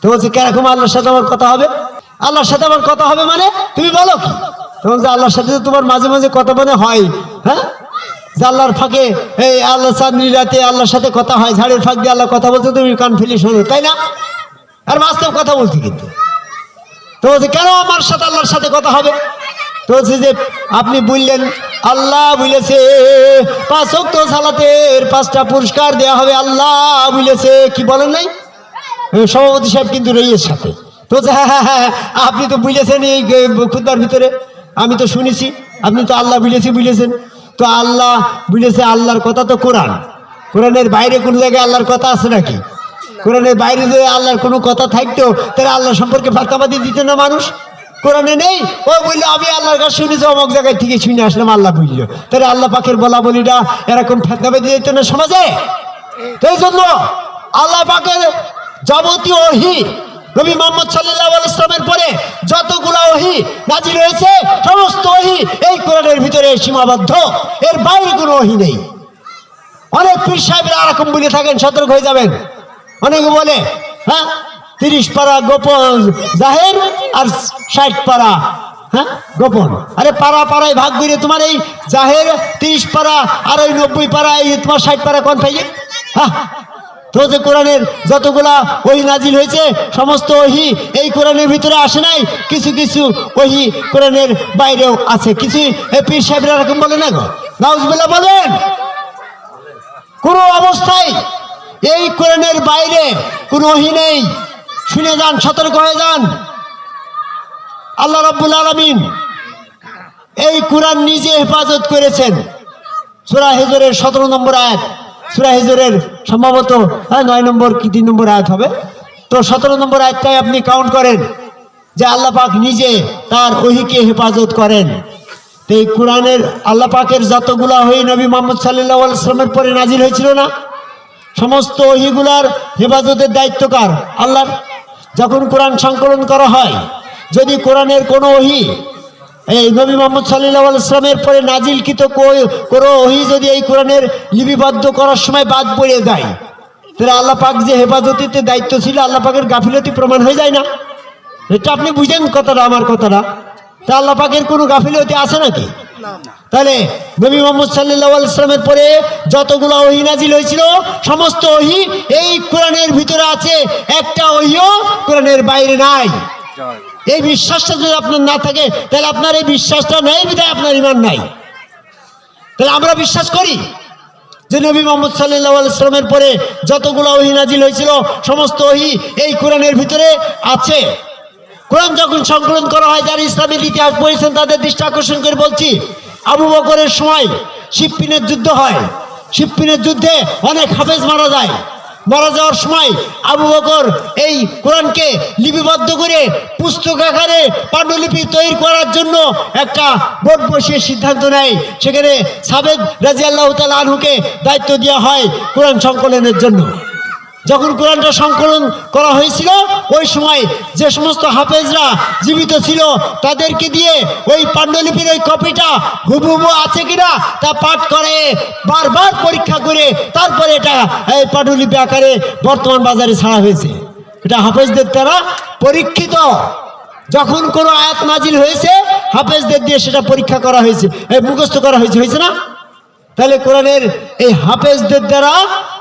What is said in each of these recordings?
তো বলছে কীরকম আল্লাহর সাথে আমার কথা হবে? আল্লাহর সাথে আমার কথা হবে মানে? তুমি বলো কি? তো বলছে, আল্লাহর সাথে তোমার মাঝে মাঝে কথা মনে হয়। হ্যাঁ? যে আল্লাহর ফাঁকে, এই আল্লাহ চাঁদনি রাতে আল্লাহর সাথে কথা হয়, ঝাড়ের ফাঁক দিয়ে আল্লাহ কথা বলছে, তুমি কান ফেলি শোনো তাই না? আর বাস্তব কথা বলছি কিন্তু। তো বলছে, কেন আমার সাথে আল্লাহর সাথে কথা হবে? তো বলছে যে, আপনি বললেন, আল্লাহ বলেছে, পাঁচ সালাতের পাঁচটা পুরস্কার দেওয়া হবে, আল্লাহ বলেছে। কি বলেন নাই? সভাপতি সাহেব কিন্তু রইয়ের সাথে। তো হ্যাঁ হ্যাঁ হ্যাঁ আপনি তো বুঝেছেন এই খুদ্ার ভিতরে। আমি তো শুনেছি, আপনি তো আল্লাহ বুঝেছি, বুঝেছেন। তো আল্লাহ বুঝেছে আল্লাহর কথা তো কোরআন। কোরআনের বাইরে কোনো জায়গায় আল্লাহর কথা আছে নাকি? কোরআনের বাইরে যদি আল্লাহর কোনো কথা থাকতো, তাহলে আল্লাহ সম্পর্কে ফাঁকাবাদি দিত না মানুষ? কোরআনে নেই? ও বলল, আমি আল্লাহর কাছে শুনেছি, অমক জায়গায় থেকে শুনে আসলাম, আল্লাহ বুঝলো। তাহলে আল্লাহ পাকের বলা বলিটা এরকম ফাঁকাবাদি দিত না সমাজে? তো এই জন্য আল্লাহ পাকের যাবতীয় ওহি নবী মোহাম্মদ সাল্লাহ ইসলামের পরে যতগুলো ওহি নাজির হয়েছে, সমস্ত ওহি এই কোরআনের ভিতরে সীমাবদ্ধ। এর বাইরে কোনো ওহি নেই। অনেক পীর সাহেবরা এরকম বলে থাকেন, সতর্ক হয়ে যাবেন। অনেকে বলে হ্যাঁ তিরিশ পারা গোপন জাহের আর ষাট পারা হ্যাঁ গোপন। আরে পাড়া পাড়ায় ভাগ করে তোমার এই জাহের তিরিশ পারা আর ওই নব্বই পারা, এই তোমার ষাট পারা কোন পাইলে? হ্যাঁ যে কোরআনের যতগুলা ওহি নাজিল হয়েছে, সমস্ত ওহি এই কোরআনের ভিতরে আসে নাই, কিছু কিছু ওহি কোরআনের বাইরেও আছে। কিছু পীর সাহেবরা এরকম বলে না গো? নাউজবিল্লাহ বলেন। কোনো অবস্থায় এই কোরআনের বাইরে কোনো ওহি নেই। শুনে যান, সতর্ক হয়ে যান। আল্লাহ রব্বুল আলমিন এই কোরআন নিজে হেফাজত করেছেন। সুরা হেজরের সতেরো নম্বর আয়াত। সুরা হেজরের সম্ভবত হ্যাঁ নয় নম্বর কি, তিন নম্বর আয়াত হবে? তো সতেরো নম্বর আয়াতটাই আপনি কাউন্ট করেন যে আল্লাহ পাক নিজে তার ওহিকে হেফাজত করেন। তো এই কোরআনের আল্লাহ পাকের যতগুলা হয়ে নবী মোহাম্মদ সাল্লাহ ইসলামের পরে নাজির হয়েছিল না? সমস্ত ওহিগুলার হেফাজতের দায়িত্ব কার? আল্লাহর। যখন কোরআন সংকলন করা হয়, যদি কোরআনের কোনো ওহি এই নবী মোহাম্মদ সাল্লাহ ইসলামের পরে নাজিলকৃত কোনো ওহি যদি এই কোরআনের লিপিবদ্ধ করার সময় বাদ পড়ে যায় তাহলে আল্লাহ পাক যে হেফাজতিতে দায়িত্ব ছিল আল্লাহ পাকের গাফিলতি প্রমাণ হয়ে যায় না। এটা আপনি বুঝেন কথাটা আমার কথাটা। তা আল্লাহ পাকের কোনো গাফিলতি আছে নাকি? তাহলে নবী মোহাম্মদ সাল্লাহ ইসলামের পরে যতগুলো ওহি নাজিল হয়েছিল সমস্ত ওহি এই কোরআনের ভিতরে আছে একটা ওহিও কোরআনের বাইরে নাই। এই বিশ্বাসটা যদি আপনার না থাকে, তাহলে আপনার এই বিশ্বাসটা নেই, বিধায় আপনার ইমান নাই। তাহলে আমরা বিশ্বাস করি যে নবী মোহাম্মদ সাল্লাহ ইসলামের পরে যতগুলো ওহি নাজিল হয়েছিল, সমস্ত ওহি এই কোরআনের ভিতরে আছে। কোরআন যখন সংকলন করা হয়, যারা ইসলামের ইতিহাস পড়েছেন, তাদের দৃষ্টি আকর্ষণ করে বলছি, আবু বকরের সময় শিবপিনের যুদ্ধ হয়। শিবপিনের যুদ্ধে অনেক হাফেজ মারা যায়। মারা যাওয়ার সময় আবু বকর এই কোরআনকে লিপিবদ্ধ করে পুস্তক আকারে পাণ্ডুলিপি তৈরি করার জন্য একটা বোর্ড বসিয়ে সিদ্ধান্ত নেয়। সেখানে সাবেদ রাজিয়াল্লাহ তাল আনহুকে দায়িত্ব দেওয়া হয় কোরআন সংকলনের জন্য। যখন কোরআনটা সংকলন করা হয়েছিল, ওই সময় যে সমস্ত হাফেজরা জীবিত ছিল, তাদেরকে দিয়ে ওই পাণ্ডুলিপির ওই কপিটা হুবহু আছে কিনা তা পাঠ করে, বারবার পরীক্ষা করে, তারপরে এটা এই পাণ্ডুলিপি আকারে বর্তমান বাজারে ছাড়া হয়েছে। এটা হাফেজদের দ্বারা পরীক্ষিত। যখন কোনো আয়াত নাজিল হয়েছে, হাফেজদের দিয়ে সেটা পরীক্ষা করা হয়েছে মুখস্থ করা হয়েছে হয়েছে না? তাহলে কোরআনের এই হাফেজদের দ্বারা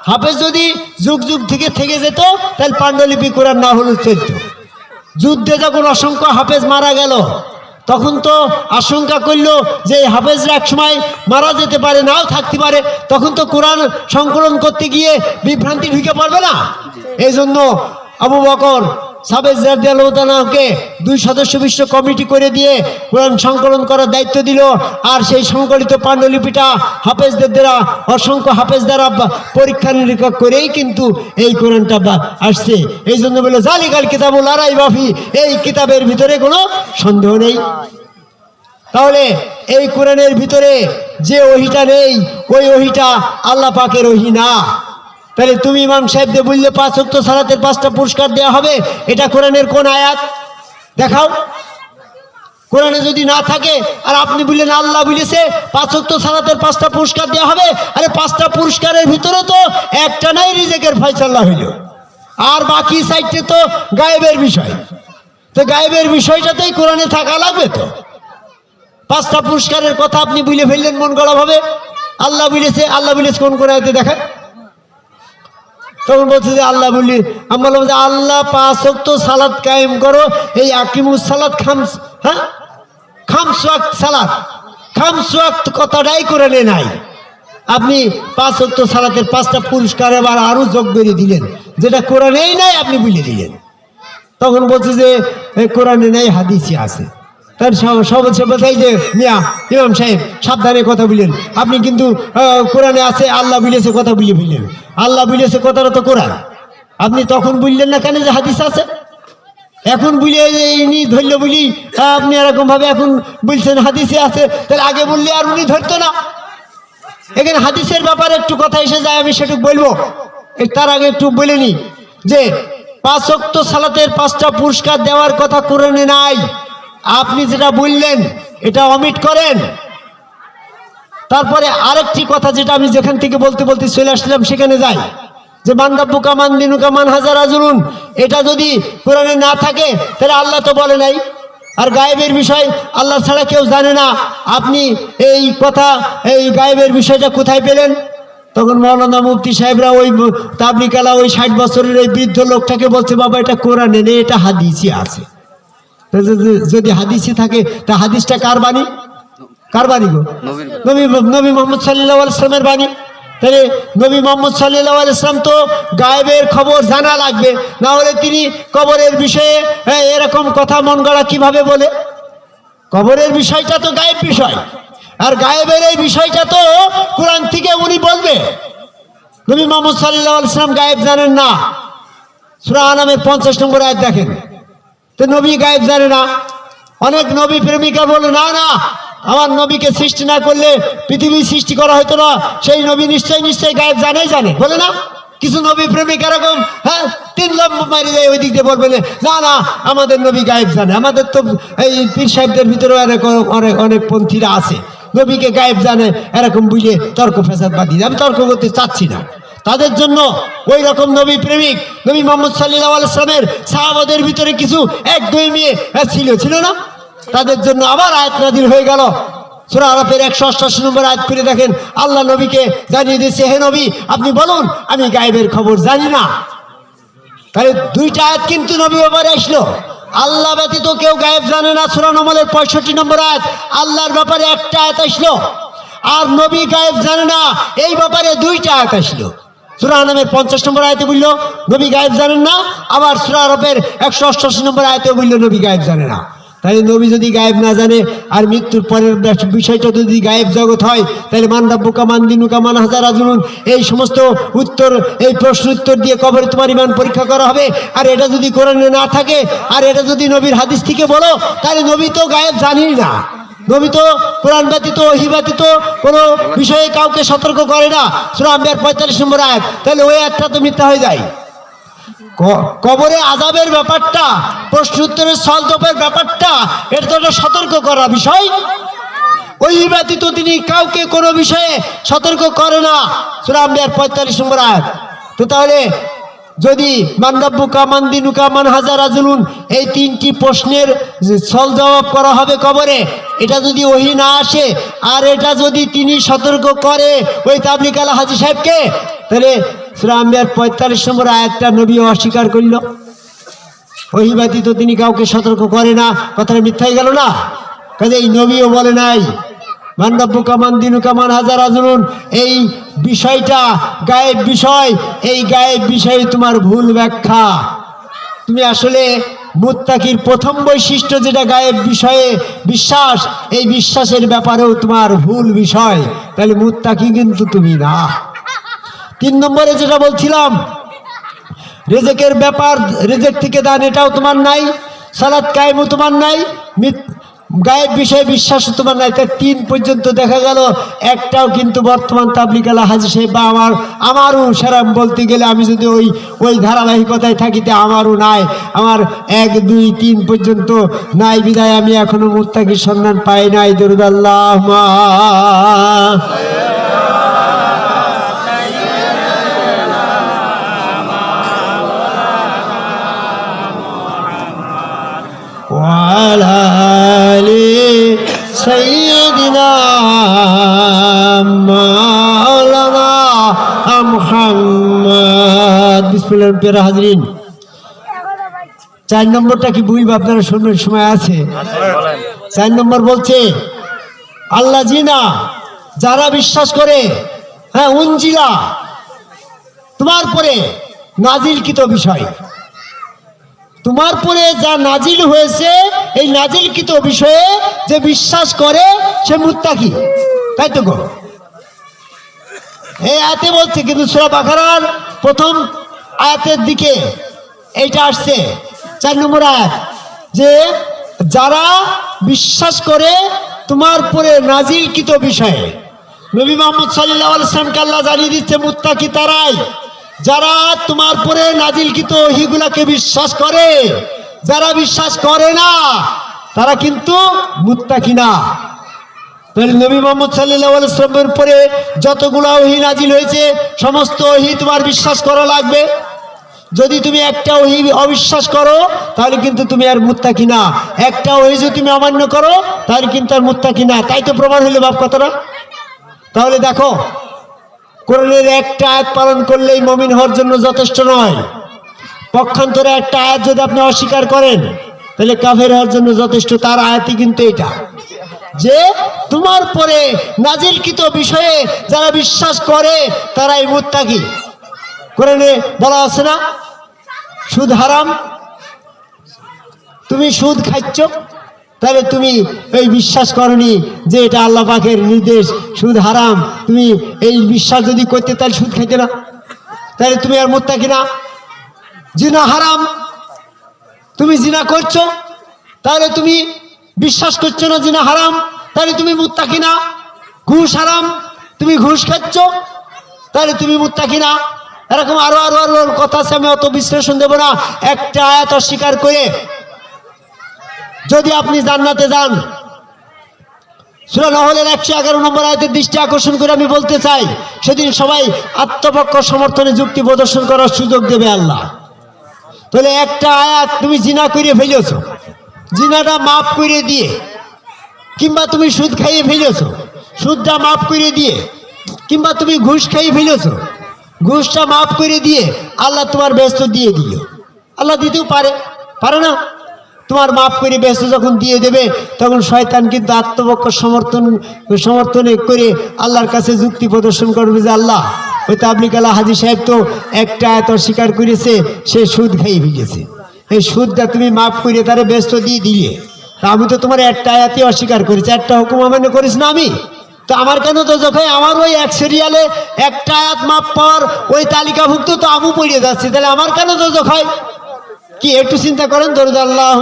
হাফেজ যদি যুগ যুগ থেকে থেকে যেত তাহলে পাণ্ডুলিপি কোরআন না হলে চলত। যুদ্ধে যখন অসংখ্য হাফেজ মারা গেল তখন তো আশঙ্কা করল যে এই হাফেজরা এক সময় মারা যেতে পারে নাও থাকতে পারে। তখন তো কোরআন সংকলন করতে গিয়ে বিভ্রান্তি ঢুকে পড়বে না? এই জন্য আবু বকর সাবেজ দুই সদস্য বিশিষ্ট কমিটি করে দিয়ে কোরআন সংকলন করার দায়িত্ব দিল। আর সেই সংকলিত পাণ্ডুলিপিটা হাফেজদের দ্বারা, অসংখ্য হাফেজ দ্বারা পরীক্ষা নিরীক্ষা করেই কিন্তু এই কোরআনটা আসছে। এই জন্য বলে, জালিকাল বাফি এই কিতাবের ভিতরে কোনো সন্দেহ নেই। তাহলে এই কোরআনের ভিতরে যে ওহিটা নেই, ওই ওহিটা আল্লাহ পাকের ওহি না। তাহলে তুমি ইমাম সাহেবদের বললে পাঁচ অক্ট সালাতের পাঁচটা পুরস্কার দেওয়া হবে, এটা কোরআনের কোন আয়াত? দেখাও। কোরআনে যদি না থাকে, আর আপনি বললেন আল্লাহ বলেছে, পাঁচ অক্ট সালাতের পাঁচটা পুরস্কার দেওয়া হবে, আরে পাঁচটা পুরস্কারের ভিতরে তো একটা নাই রিজেকের ফয়সাল্লা হইল। আর বাকি সাইডে তো গায়েবের বিষয়। তো গায়েবের বিষয়টাতেই কোরআনে থাকা লাগবে তো। পাঁচটা পুরস্কারের কথা আপনি বুঝে ফেললেন, মন গড়া ভাবে আল্লাহ বুঝেছে আল্লাহ বুঝেছে কোন কোন দেখায়? তখন বলছে যে আল্লাহ বলি, আমি বললাম যে আল্লাহ তো সালাদ কায়েম করো, এই আকিমুস সালাদ খামস হ্যাঁ? খামসওয়াক্ত সালাদ খামসওয়াক্ত কথাটাই করে নে নাই। আপনি পাঁচ অক্ত সালাতের পাঁচটা পুরস্কার এবার আরও যোগ করে দিলেন। যেটা কোরআনেই নাই, আপনি বুঝে দিলেন। তখন বলছে যে কোরআনে নাই, হাদিসি আছে। তার হচ্ছে বোঝাই যে মিয়া, ইমাম সাহেব, সাবধানে কথা বললেন আপনি কিন্তু কোরআনে আছে, আল্লাহ বুঝেছে কথা বুঝে ফেললেন আল্লাহ বুঝেছে কথাটা তো কোরআন। আপনি তখন বুঝলেন না কেন যে হাদিস আছে? এখন বুঝে ইনি ধরলে বলি আপনি এরকম ভাবে এখন বলছেন হাদিসে আছে, তাহলে আগে বললে আর উনি ধরতো না। এখানে হাদিসের ব্যাপারে একটু কথা এসে যায়, আমি সেটুকু বলব। তার আগে একটু বলে নি যে, পাঁচ অক্ত সালাতের পাঁচটা পুরস্কার দেওয়ার কথা কোরআনে নাই। আপনি যেটা বললেন, এটা অমিট করেন। তারপরে আরেকটি কথা যেটা আমি যেখান থেকে বলতে বলতে চলে আসলাম, সেখানে যাই। যে মান্দাব্বুকা মান দিনুকা মান হাজার আজরুন এটা যদি কোরআনে না থাকে, তাহলে আল্লাহ তো বলে নাই। আর গায়েবের বিষয় আল্লাহ ছাড়া কেউ জানে না। আপনি এই কথা, এই গায়েবের বিষয়টা কোথায় পেলেন? তখন মৌলানা মুফতি সাহেবরা ওই তাবলিকালা ওই ষাট বছরের ওই বৃদ্ধ লোকটাকে বলছে, বাবা, এটা কোরআনে নেই, এটা হাদিসই আছে। যদি- হাদিসই থাকে তা হাদিসটা কার বাণী? কার বাণী গো? নবী নবী মোহাম্মদ সাল্লাহ ইসলামের বাণী। তাহলে নবী মোহাম্মদ সাল্লাহ ইসলাম তো গায়েবের খবর জানা লাগবে। না হলে তিনি কবরের বিষয়ে হ্যাঁ, এরকম কথা মন গড়া কীভাবে বলে? কবরের বিষয়টা তো গায়েব বিষয়। আর গায়েবের এই বিষয়টা তো কোরআন থেকে উনি বলবে। নবী মোহাম্মদ সাল্লাহ ইসলাম গায়েব জানেন না। সুরা আনামের পঞ্চাশ নম্বর আয়াত দেখেন। তো নবী গায়েব জানে না। অনেক নবী প্রেমিকা বলে, না না, আমার নবীকে সৃষ্টি না করলে পৃথিবী সৃষ্টি করা হতো না। সেই নবী নিশ্চয়ই নিশ্চয়ই গায়েব জানেই জানে। বলে না? কিছু নবী প্রেমিক এরকম হ্যাঁ তিন লম্ব মারি যায় ওই দিক দিয়ে বলবে না না, আমাদের নবী গায়েব জানে। আমাদের তো এই পীর সাহেবদের ভিতরে অনেক অনেক অনেক পন্থীরা আছে। নবীকে গায়েব জানে, এরকম বুঝে তর্ক ফেসাদ বাদি আমি তর্ক করতে চাচ্ছি না। তাদের জন্য ওই রকম নবী প্রেমিক নবী মোহাম্মদ সাল্লাহ আলাইসলামের সাহাবাদের ভিতরে কিছু এক দুই মেয়ে হ্যাঁ, ছিল ছিল না? তাদের জন্য আবার আয়াত নাজিল হয়ে গেল। সুরা আরফের একশো অষ্টাশি নম্বর আয়াত করে দেখেন আল্লাহ নবীকে জানিয়ে দিয়েছে হে নবী আপনি বলুন আমি গায়েবের খবর জানি না। তাহলে দুইটা আয়াত কিন্তু নবী ব্যাপারে আসলো। আল্লাহ ব্যতীত কেউ গায়েব জানে না সুরা নমলের পঁয়ষট্টি নম্বর আয়াত আল্লাহর ব্যাপারে একটা আয়াত আসলো। আর নবী গায়েব জানে না এই ব্যাপারে দুইটা আয়াত আসলো। সুরা নামের পঞ্চাশ নম্বর আয়তে বলল, নবী গায়েব জানেন না, আবার সুরা আরবের একশো অষ্টাশি নম্বর আয়তে বলল, নবী গায়েব জানে না। তাই নবী যদি গায়েব না জানে, আর মৃত্যুর পরের বিষয়টা যদি গায়েব জগৎ হয়, তাহলে মান রাব্বুকা মান হাজার আজরুন এই সমস্ত উত্তর, এই প্রশ্ন উত্তর দিয়ে কবরে তোমার ইমান পরীক্ষা করা হবে। আর এটা যদি কোরআনে না থাকে, আর এটা যদি নবীর হাদিস থেকে বলো, তাহলে নবী তো গায়েব জানেই না। নবী তো কোরআন ব্যতীত, ওহি ব্যতীত, কোনো বিষয়ে কাউকে সতর্ক করে না। সুরা আম্বিয়ার পঁয়তাল্লিশ নম্বর আয়াত। তাহলে ওই আয়াতটা তো মিথ্যা হয়ে যায়। কবরে আজাবের ব্যাপারটা, প্রশ্ন উত্তরের সলজপের ব্যাপারটা, এটা তো একটা সতর্ক করা বিষয়। ওই ব্যতীত তিনি কাউকে কোনো বিষয়ে সতর্ক করে না। সুরা আম্বিয়ার পঁয়তাল্লিশ নম্বর আয়াত। তো তাহলে যদি মান্দাব্বুকা, মান্দিনুকা মান হাজার আজলুন এই তিনটি প্রশ্নের সল জবাব করা হবে কবরে। এটা যদি ওহি না আসে, আর এটা যদি তিনি সতর্ক করে ওই তাবলিক আলা হাজি সাহেবকে, তাহলে সুরাম্বিয়ার পঁয়তাল্লিশ নম্বর আয়াতটা নবী অস্বীকার করিল। ওহি ব্যতীত তিনি কাউকে সতর্ক করে না। কথাটা মিথ্যাই গেল না? কাজে এই নবীও বলে নাই মান্ডব্য কামান, দিনু কামান, হাজার আজরুন এই বিষয়টা গায়েব বিষয়, এই গায়েব বিষয়ে তোমার ভুল ব্যাখ্যা। তুমি আসলে মুত্তাকির প্রথম বৈশিষ্ট্য যেটা গায়েব বিষয়ে বিশ্বাস, এই বিশ্বাসের ব্যাপারেও তোমার ভুল বিষয়। তাহলে মুত্তাকি কিন্তু তুমি না। তিন নম্বরে যেটা বলছিলাম, রেজেকের ব্যাপার, রেজেক থেকে দান এটাও তোমার নাই সালাদ কায়েমও তোমার নাই গায়েব বিষয়ে বিশ্বাস তোমার না তাই তিন পর্যন্ত দেখা গেল, একটাও কিন্তু বর্তমান তাবলিকালা হাজি সাহেব বা আমার, আমারও সেরাম বলতে গেলে আমি যদি ওই ওই ধারাবাহিকতায় থাকিতে আমারও নাই। আমার এক, দুই, তিন পর্যন্ত নাই বিদায়, আমি এখনও মুত্তাকির সন্ধান পাই নাই দরুদাল্লাহ ওয়ালা سيدنا مولانا محمد بسم الله الرحمن الرحيم চার নম্বরটা কি বুঝবে আপনারা শুনবেন সময় আছে চার নম্বর বলছে আল্লাহ জিনা যারা বিশ্বাস করে হ্যাঁ উঞ্জিলা তোমার পরে নাজিলকৃত বিষয় তোমার পরে যা নাজিল হয়েছে, এই নাজিলকৃত বিষয়ে যে বিশ্বাস করে, সে মুত্তাকি। তাই তো এই আয়াতে বলছে, কিন্তু সুরা বাকারার প্রথম আয়াতের দিকে এইটা আসছে, চার নম্বর আয়াত, যে যারা বিশ্বাস করে তোমার পরে নাজিলকৃত বিষয়ে, নবী মোহাম্মদ সাল্লাহ আলসালামকে আল্লাহ জানিয়ে দিচ্ছে, মুত্তাকি তারাই। যারা তোমার পরে নাজিলকৃত ওহিগুলাকে বিশ্বাস করে, যারা বিশ্বাস করে না, তারা কিন্তু মুত্তাকি না। তাহলে নবী মোহাম্মদ সাল্লাহ আলাইসলামের উপরে যতগুলো ওহি নাজিল হয়েছে, সমস্ত ওহি তোমার বিশ্বাস করা লাগবে। যদি তুমি একটা ওহি অবিশ্বাস করো, তাহলে কিন্তু তুমি আর মুত্তাকি না। একটা ওহি যদি তুমি অমান্য করো, তাহলে কিন্তু আর মুত্তাকি না। তাই তো প্রমাণ হইল বাপ কথাটা? তাহলে দেখো কোরআনের একটা আয়াত পালন করলেই মমিন হওয়ার জন্য যথেষ্ট নয়। পক্ষান্তরে একটা আয়াত যদি আপনি অস্বীকার করেন, তাহলে কাফের হওয়ার জন্য যথেষ্ট। তার আয়াতই কিন্তু এটা। যে তোমার পরে নাজিলকৃত বিষয়ে যারা বিশ্বাস করে, তারাই মুত্তাকি। কোরআনে বলা আছে না, সুদ হারাম, তুমি সুদ খাচ্ছ তাহলে তুমি এই বিশ্বাস করনি যে এটা আল্লাহ পাকের নির্দেশ, সুদ হারাম। তুমি এই বিশ্বাস যদি করতে, তাহলে সুদ খাইতে না। তাহলে তুমি আর মোত্তাকি না জিনা হারাম। তুমি জিনা করছ, তাহলে তুমি বিশ্বাস করছ না জিনা হারাম। তাহলে তুমি মুত্তাকি না ঘুষ হারাম। তুমি ঘুষ খাচ্ছ, তাহলে তুমি মুত্তাকি না এরকম আরও আরও আরও কথা আছে, আমি অত বিশ্লেষণ দেবো না। একটা আয়াত অস্বীকার করে যদি আপনি জান্নাতে যান সুরা নহলের একশো এগারো নম্বর আয়তের দৃষ্টি আকর্ষণ করে আমি বলতে চাই, সেদিন সবাই আত্মপক্ষ সমর্থনে যুক্তি প্রদর্শন করার সুযোগ দেবে আল্লাহ। তাহলে একটা আয়াত তুমি জিনা করে ফেলেছ, জিনাটা মাফ করে দিয়ে, কিংবা তুমি সুদ খাইয়ে ফেলেছ, সুদটা মাফ করে দিয়ে, কিংবা তুমি ঘুষ খাইয়ে ফেলেছ, ঘুষটা মাফ করে দিয়ে আল্লাহ তোমার ব্যস্ত দিয়ে দিল। আল্লাহ দিতেও পারে পারে না? তোমার মাফ করে ব্যস্ত যখন দিয়ে দেবে, তখন শয়তান কিন্তু আত্মপক্ষ সমর্থন, সমর্থনে করে আল্লাহর কাছে যুক্তি প্রদর্শন করবে যে আল্লাহ ওই তাবলিক আল্লাহ হাজি সাহেব তো একটা এত স্বীকার করেছে, সে সুদ খাইয়ে ফেলেছে। এই সুদটা তুমি মাফ করে তারে ব্যস্ত দিয়ে দিলে। তা আমি তো তোমার একটা আয়াতে অস্বীকার করেছি, একটা হুকুম অমান্য করিস না আমি? তো আমার কেন তো যখন আমার ওই এক সিরিয়ালে একটা আয়াত মাপ পাওয়ার ওই তালিকাভুক্ত তো আমু পড়িয়ে যাচ্ছে, তাহলে আমার কেন তো যখন কি একটু চিন্তা করেন দরুদ আল্লাহ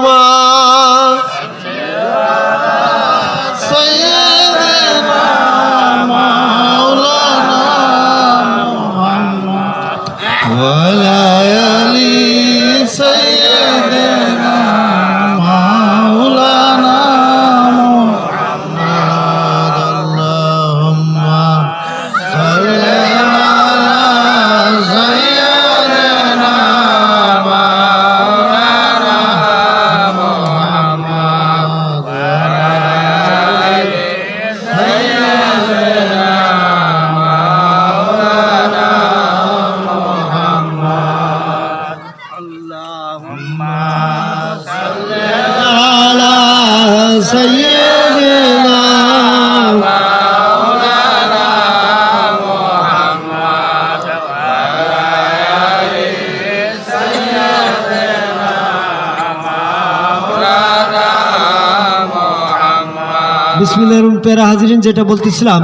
বিসমিল্লাহ পেরা হাজিরিন, যেটা বলতেছিলাম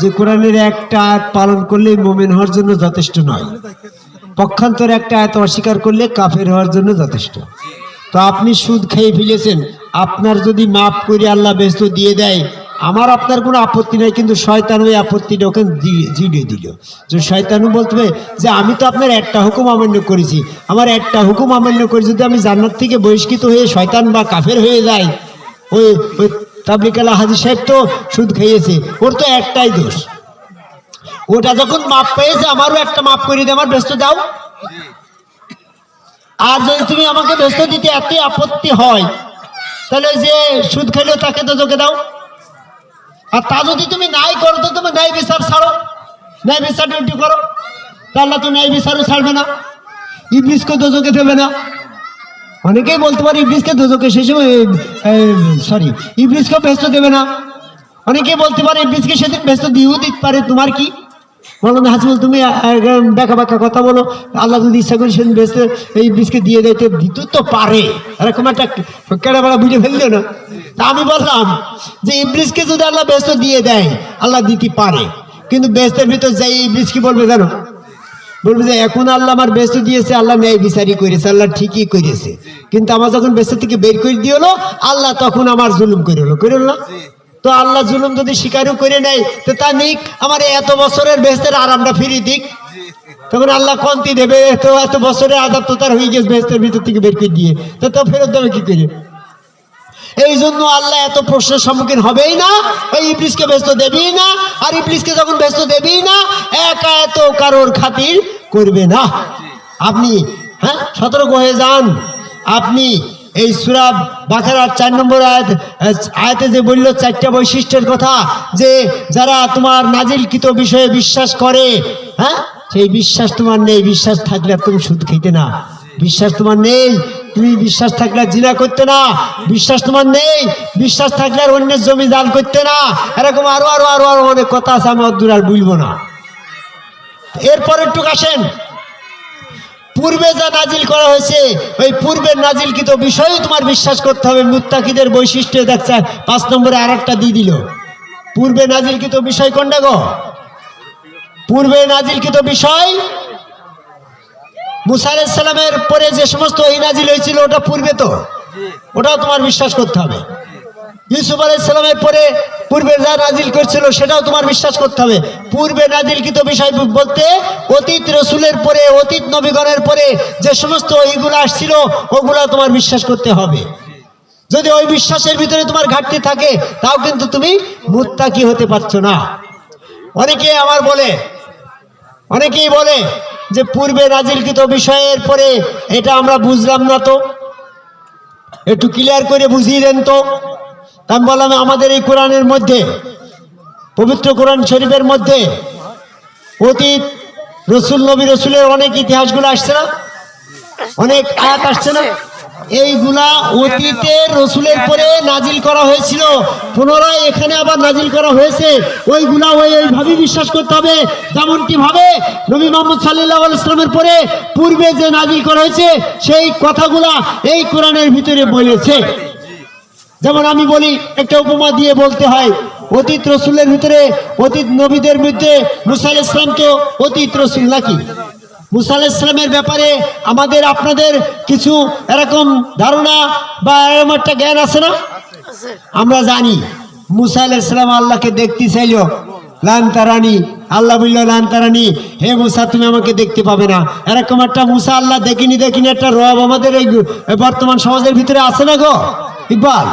যে কোরআনের একটা আয়াত পালন করলে মোমেন হওয়ার জন্য যথেষ্ট নয়। পক্ষান্তরে একটা আয়াত অস্বীকার করলে কাফের হওয়ার জন্য যথেষ্ট। তো আপনি সুদ খেয়ে ফেলেছেন, আপনার যদি মাফ করে আল্লাহ ব্যস্ত দিয়ে দেয়, আমার আপনার কোনো আপত্তি নাই, কিন্তু শয়তান ওই আপত্তিটা ওখানে জিড়িয়ে দিল। যে শয়তানু বলতে যে, আমি তো আপনার একটা হুকুম অমান্য করেছি। আমার একটা হুকুম অমান্য করে যদি আমি জান্নাত থেকে বহিষ্কৃত হয়ে শয়তান বা কাফের হয়ে যাই ওই ওই তাবলিকালা হাজি সাহেব তো সুদ খাইয়েছে, ওর তো একটাই দোষ। ওটা যখন মাপ পেয়েছে, আমারও একটা মাপ করে দিয়ে আমার ব্যস্ত দাও আর যদি তুমি আমাকে ব্যস্ত দিতে এত আপত্তি হয়, তাহলে যে সুদ খেলো তাকে তো তোকে দাও। আর তা যদি তুমি নাই করো, তো তুমি ন্যায় বিচার ছাড়ো। ন্যায় বিচার ডিউটি করো। তাহলে তো ন্যায় বিচারও ছাড়বে না। ইবলিশকে দোজকে দেবে না। অনেকেই বলতে পারে ইবলিশকে দোজকে সময় সরি ইবলিশকে ব্যস্ত দেবে না। অনেকেই বলতে পারে ইবলিশকে সেদিন ব্যস্ত দিয়েও দিতে পারে। তোমার কি? বলো না হাসিবুল তুমি দেখা বাঁকা কথা বলো। আল্লাহ যদি ইচ্ছা করি সেদিন ব্যস্ত এই বীজকে দিয়ে দিতে দিতে তো পারে। এরকম একটা কেড়ে বেড়া বুঝে ফেলল না? তা আমি বললাম যে ইবলিশকে যদি আল্লাহ ব্যস্ত দিয়ে দেয়, আল্লাহ দিতে পারে। কিন্তু ব্যস্তের ভিতর যাই ইবলিশ কি বলবে জানো? বলবে যে এখন আল্লাহ আমার ব্যস্ত দিয়েছে আল্লাহ ন্যায় বিচারই করেছে আল্লাহ ঠিকই করেছে। কিন্তু আমার যখন ব্যস্ত থেকে বের করে দিয়ে হলো আল্লাহ তখন আমার জুলুম করে হলো করে হলো না? তো আল্লাহ জুলুম যদি স্বীকারও করে নেয় তো তা নিক আমার এত বছরের বেস্তের আরামটা ফিরিয়ে দিক। তখন আল্লাহ কন্তি দেবে তো এত বছরের আদাব তো তার হয়ে গেছে বেস্তের ভিতর থেকে বের করে দিয়ে। তো তো ফেরত দেবে কি করে? এই জন্য আল্লাহ এত প্রশ্নের সম্মুখীন হবেই না। ওই ইবলিসকে ব্যস্ত দেবেই না, আর ইবলিসকে যখন ব্যস্ত দেবেই না, একা এত কারোর খাতির করবে না। আপনি হ্যাঁ সতর্ক হয়ে যান। আপনি এই সুরাব বাখারার চার নম্বর আয়াত, আয়াতে যে বলল চারটা বৈশিষ্ট্যের কথা, যে যারা তোমার নাজিলকৃত বিষয়ে বিশ্বাস করে হ্যাঁ সেই বিশ্বাস তোমার নেই। বিশ্বাস থাকলে আর তুমি সুদ খেতে না। বিশ্বাস তোমার নেই। তুমি বিশ্বাস থাকলে জিনা করতে না। বিশ্বাস তোমার নেই। বিশ্বাস থাকলে আর অন্যের জমি দান করতে না। এরকম আরও আরও আরও আরও অনেক কথা আছে, আমি অদূর আর বুঝব না। এরপর একটু আসেন। পূর্বে যা নাজিল করা হয়েছে, ওই পূর্বের নাজিলকৃত বিষয়েও তোমার বিশ্বাস করতে হবে। মুত্তাকিদের বৈশিষ্ট্য দেখছে, পাঁচ নম্বরে আর একটা দিয়ে দিল। পূর্বে নাজিলকৃত বিষয় কোনটা গো? পূর্বে নাজিলকৃত বিষয় মুসা আলাইসাল্লামের পরে যে সমস্ত এই নাজিল হয়েছিল ওটা পূর্বে তো? ওটাও তোমার বিশ্বাস করতে হবে। ইউসুফ আলাইসাল্লামের পরে পূর্বে যা নাজিল করছিল সেটাও তোমার বিশ্বাস করতে হবে। পূর্বে নাজিলকৃত বিষয় বলতে অতীত রসুলের পরে অতীত নবীগণের পরে যে সমস্ত ওইগুলো আসছিল ওগুলো তোমার বিশ্বাস করতে হবে। যদি ওই বিশ্বাসের ভিতরে তোমার ঘাটতি থাকে তাও কিন্তু তুমি মুত্তাকি হতে পারছ না। অনেকে আমার বলে অনেকেই বলে যে পূর্বে নাজিলকৃত বিষয়ের পরে এটা আমরা বুঝলাম না তো। একটু ক্লিয়ার করে বুঝিয়ে দেন তো। তা আমি বললাম আমাদের এই কোরআনের মধ্যে, পবিত্র কোরআন শরীফের মধ্যে অতীত, রসুল, নবী, রসুলের অনেক ইতিহাসগুলো আসছে না? অনেক আয়াত আসছে না? এইগুলা অতীতে রসুলের পরে নাজিল করা হয়েছিল। পুনরায় এখানে আবার নাজিল করা হয়েছে। ওইগুলা ওই ওইভাবে বিশ্বাস করতে হবে। যেমনটি ভাবে নবী মোহাম্মদ সাল্লাহ ইসলামের পরে পূর্বে যে নাজিল করা হয়েছে, সেই কথাগুলা এই কোরআনের ভিতরে বলেছে। যেমন আমি বলি, একটা উপমা দিয়ে বলতে হয়, অতীত রসুলের ভিতরে, অতীত নবীদের মধ্যে মুসাইল ইসলামকে অতীত রসুল নাকি? মুসা ইসলামের ব্যাপারে আমাদের আপনাদের কিছু এরকম ধারণা বা এরকম একটা জ্ঞান আছে না? আমরা জানি মুসা ইসলাম আল্লাহকে দেখতে চাইল। লান্তারানি আল্লাহ বলল লান্তারানি হে মুসা তুমি আমাকে দেখতে পাবে না। এরকম একটা মুসা আল্লাহ দেখিনি দেখিনি একটা রব আমাদের এই বর্তমান সমাজের ভিতরে আছে না গো? ইকবাল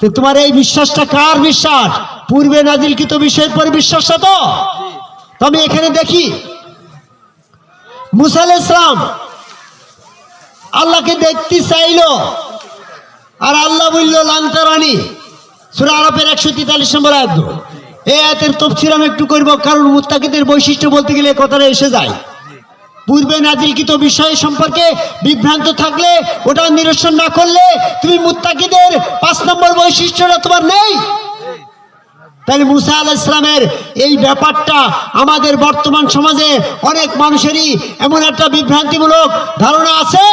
তো তোমার এই বিশ্বাসটা কার বিশ্বাস? পূর্বে নাজিলকৃত বিষয়ের পরে বিশ্বাসটা তো? তো আমি এখানে দেখি মুসা আলাইহিস ইসলাম আল্লাহকে দেখতে চাইল আর আল্লাহ বলল লান্তারানি সুরা আরবের একশো তেতাল্লিশ নম্বর আয়াত এই আয়াতের তফসির আমি একটু করব, কারণ মুত্তাকিদের বৈশিষ্ট্য বলতে গেলে কথাটা এসে যায়। পূর্বে নাজিলকৃত বিষয় সম্পর্কে বিভ্রান্ত থাকলে, ওটা নিরসন না করলে তুমি মুত্তাকিদের পাঁচ নম্বর বৈশিষ্ট্যটা তোমার নেই। তাহলে মুসা আল ইসলামের এই ব্যাপারটা আমাদের বর্তমান সমাজে অনেক মানুষেরই এমন একটা বিভ্রান্তিমূলক ধারণা আছে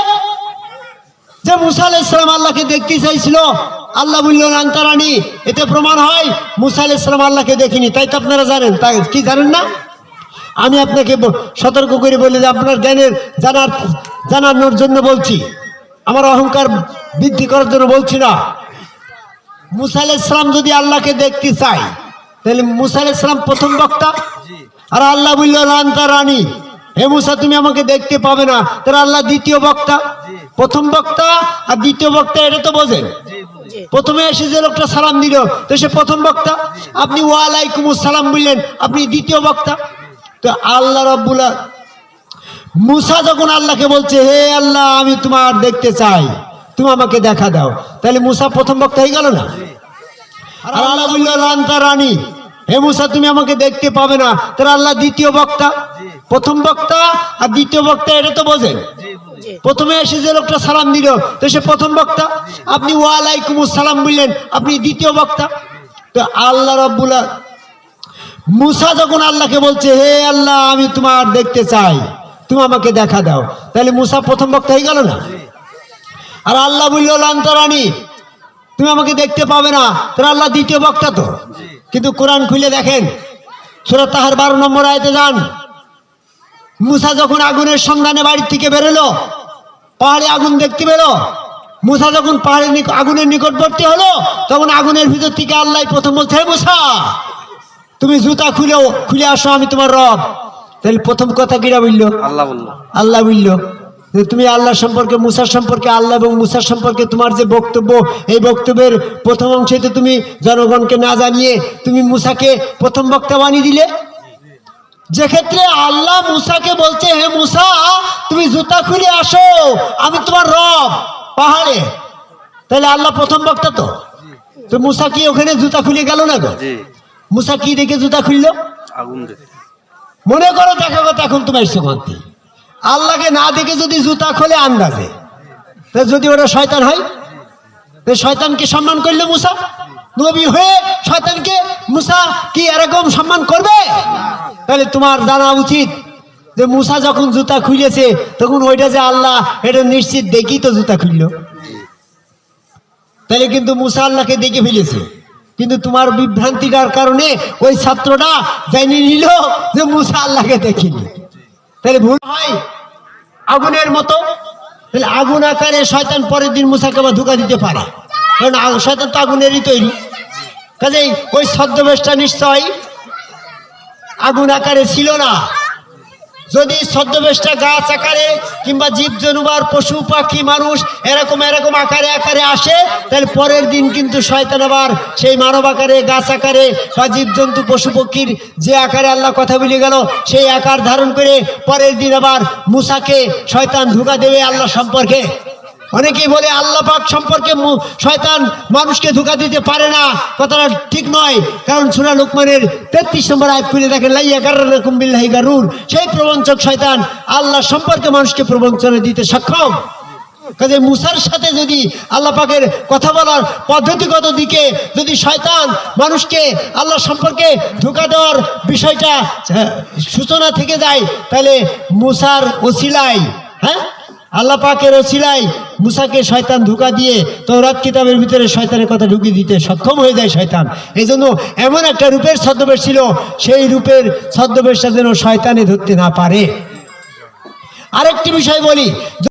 যে মুসা আল ইসলাম আল্লাহকে দেখতে চাইছিল। আল্লাহ বললেন আন্তারানি এতে প্রমাণ হয়, মুসা আল ইসলাম আল্লাহকে দেখিনি। তাই তো আপনারা জানেন। তাই কি জানেন না? আমি আপনাকে সতর্ক করে বলি যে আপনার জ্ঞানের জানার, জানানোর জন্য বলছি। আমার অহংকার বৃদ্ধি করার জন্য বলছি না। মুসা আলাইহিস সালাম যদি আল্লাহকে দেখতে চাই তাহলে মুসা আলাইহিস সালাম প্রথম বক্তা? আর আল্লাহ বলল লান্তা রানী হে মুসা তুমি আমাকে দেখতে পাবে না। তাহলে আল্লাহ দ্বিতীয় বক্তা? প্রথম বক্তা আর দ্বিতীয় বক্তা এটা তো বোঝেন। প্রথমে এসে যে লোকটা সালাম দিল তো সে প্রথম বক্তা? আপনি ওয়ালাইকুম সালাম বললেন আপনি দ্বিতীয় বক্তা? তো আল্লাহ রব্বুল্লাহ মুসা যখন আল্লাহকে বলছে হে আল্লাহ আমি তোমার দেখতে চাই তুমি আমাকে দেখা দাও। তাহলে মুসা প্রথম বক্তা হয়ে গেল না? আর আল্লাহ বলল লান্তা রানী হে মুসা, তুমি আমাকে দেখতে পাবে না। তাহলে আল্লাহ দ্বিতীয় বক্তা। প্রথম বক্তা আর দ্বিতীয় বক্তা, এটা তো বোঝেন প্রথমে এসে যে লোকটা সালাম দিল, তো সে প্রথম বক্তা। আপনি ওয়ালাইকুম সালাম বললেন, আপনি দ্বিতীয় বক্তা। তো আল্লাহ রব্বুল্লাহ মুসা যখন আল্লাহকে বলছে, হে আল্লাহ, আমি তোমার দেখতে চাই। তুমি আমাকে দেখা দাও। তাহলে মুসা প্রথম বক্তা হয়ে গেল না? আর আল্লাহ বলল, লান্তরানি, তুমি আমাকে দেখতে পাবে না। তাহলে আল্লাহ দ্বিতীয় বক্তা তো। কিন্তু কোরআন খুলে দেখেন। সুরত তাহার বারো নম্বর আয়তে যান। মুসা যখন আগুনের সন্ধানে বাড়ির থেকে বেরোলো পাহাড়ে আগুন দেখতে পেল মুসা যখন পাহাড়ের আগুনের নিকটবর্তী হলো তখন আগুনের ভিতর থেকে আল্লাহ প্রথম বলছে মুসা তুমি জুতা খুলেও খুলে আসো আমি তোমার রব। তাহলে প্রথম কথা কিরা বলল? আল্লাহ বলল। আল্লাহ বলল। তুমি আল্লাহ সম্পর্কে মুসার সম্পর্কে আল্লাহ এবং মুসার সম্পর্কে তোমার যে বক্তব্য এই বক্তব্যের প্রথম অংশে তো তুমি জনগণকে না জানিয়ে তুমি মুসাকে প্রথম বক্তা বানিয়ে দিলে? যে ক্ষেত্রে আল্লাহ মুসাকে বলছে হে মুসা তুমি জুতা খুলে আসো আমি তোমার রব পাহাড়ে। তাহলে আল্লাহ প্রথম বক্তা তো। তো মুসা কি ওখানে জুতা খুলে গেল না গো? মুসা কি দেখে জুতা খুললো? মনে করো দেখা কথা এখন তোমার সুগন্ধি আল্লাহকে না দেখে যদি জুতা খোলে আন্দাজে যদি ওরা শয়তান হয়? শয়তানকে সম্মান করলে মুসা? নবী হয়ে শয়তানকে মুসা কি এরকম সম্মান করবে? তাহলে তোমার জানা উচিত যে মুসা যখন জুতা খুলেছে, তখন ওইটা যে আল্লাহ, এটা নিশ্চিত দেখি তো জুতা খুললো। তাহলে কিন্তু মুসা আল্লাহকে দেখে ফেলেছে। কিন্তু তোমার বিভ্রান্তিটার কারণে ওই ছাত্রটা জানিয়ে নিল যে মুসা আল্লাহকে দেখিনি। তাহলে ভুল হয়। আগুনের মতো। তাহলে আগুন আকারে শয়তান পরের দিন মুসাকে আবার ধোকা দিতে পারে। কারণ শয়তান তো আগুনেরই তৈরি। কাজেই ওই ছদ্মবেশটা নিশ্চয় আগুন আকারে ছিল না। যদি ছদ্মবেশটা গাছ আকারে কিংবা জীব, জনুবার, পশু, পাখি, মানুষ এরকম এরকম আকারে আকারে আসে, তাহলে পরের দিন কিন্তু শয়তান আবার সেই মানব আকারে, গাছ আকারে বা জীবজন্তু পশু, পক্ষীর যে আকারে আল্লাহ কথা বলে গেল, সেই আকার ধারণ করে পরের দিন আবার মুসাকে শয়তান ঢুকা দেবে আল্লাহ সম্পর্কে। অনেকেই বলে আল্লাহ পাক সম্পর্কে শয়তান মানুষকে ধোকা দিতে পারে না। কথাটা ঠিক নয়। কারণ সুরা লোকমানের তেত্রিশ নম্বর আয়াত খুলে দেখেন, লাইয়া গারুম বিল্লাহি গারুর সেই প্রবঞ্চক শয়তান আল্লাহ সম্পর্কে মানুষকে প্রবঞ্চনা দিতে সক্ষম। কাজে মুসার সাথে যদি আল্লাহ পাকের কথা বলার পদ্ধতিগত দিকে যদি শয়তান মানুষকে আল্লাহ সম্পর্কে ধোকা দেওয়ার বিষয়টা সূচনা থেকে যায়, তাহলে মুসার ওসিলাই হ্যাঁ আল্লাহ পাকের ওসিলাই মুসাকে শয়তান ধোকা দিয়ে তৌরাত কিতাবের ভিতরে শয়তানের কথা ঢুকিয়ে দিতে সক্ষম হয়ে যায় শয়তান। এই জন্য এমন একটা রূপের ছদ্মবেশ ছিল, সেই রূপের ছদ্মবেশটা যেন শয়তানে ধরতে না পারে। আরেকটি বিষয় বলি